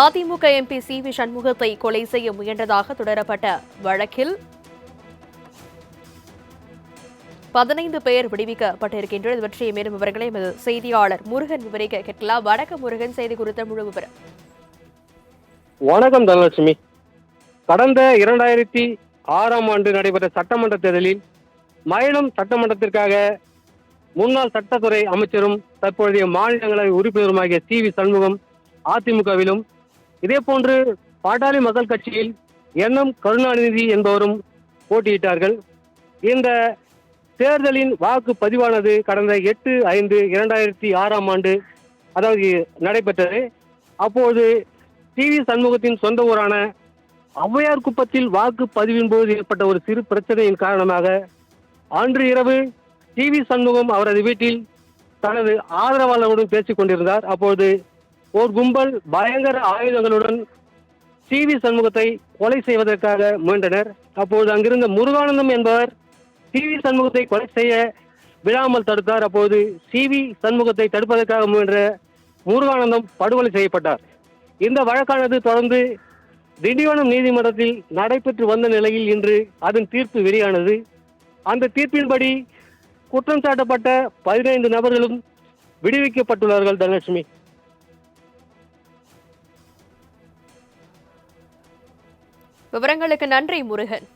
AIADMK MP C V சண்முகத்தை கொலை செய்ய முயன்றதாக தொடரப்பட்ட வழக்கில் பதினைந்து பேர் விடுவிக்கப்பட்டிருக்கின்றனர். இது பற்றிய மேலும் விவரங்களை எமது செய்தியாளர் முருகன் விவரிக்க கேட்கலாம். வணக்கம் முருகன். செய்தி குறித்த முழு விவரம். வணக்கம் தனலட்சுமி. கடந்த இரண்டாயிரத்தி ஆறாம் ஆண்டு நடைபெற்ற சட்டமன்ற தேர்தலில் மயிலம் சட்டமன்றத்திற்காக முன்னாள் சட்டத்துறை அமைச்சரும் தற்போதைய மாநிலங்களவை உறுப்பினருமாகிய சி வி சண்முகம் அதிமுகவிலும் இதே போன்று பாட்டாளி மக்கள் கட்சியில் என் எம் கருணாநிதி என்பவரும் போட்டியிட்டார்கள். இந்த தேர்தலின் வாக்கு பதிவானது கடந்த எட்டு ஐந்து இரண்டாயிரத்தி ஆறாம் ஆண்டு அதாவது நடைபெற்றது. அப்போது டி வி சண்முகத்தின் சொந்த ஊரான ஔவையார் குப்பத்தில் வாக்கு பதிவின் போது ஏற்பட்ட ஒரு சிறு பிரச்சனையின் காரணமாக அன்று இரவு டி வி சண்முகம் அவரது வீட்டில் தனது ஆதரவாளர்களுடன் பேசிக் கொண்டிருந்தார் அப்போது ஓர் கும்பல் பயங்கர ஆயுதங்களுடன் சி வி சண்முகத்தை கொலை செய்வதற்காக முயன்றனர். அப்போது அங்கிருந்த முருகானந்தம் என்பவர் சி வி சண்முகத்தை கொலை செய்ய விழாமல் தடுத்தார். அப்போது சி வி சண்முகத்தை தடுப்பதற்காக முயன்ற முருகானந்தம் படுகொலை செய்யப்பட்டார். இந்த வழக்கானது தொடர்ந்து திண்டிவனம் நீதிமன்றத்தில் நடைபெற்று வந்த நிலையில் இன்று அதன் தீர்ப்பு வெளியானது. அந்த தீர்ப்பின்படி குற்றம் சாட்டப்பட்ட பதினைந்து நபர்களும் விடுவிக்கப்பட்டுள்ளார்கள் தனலட்சுமி. விவரங்களுக்கு நன்றி முருகன்.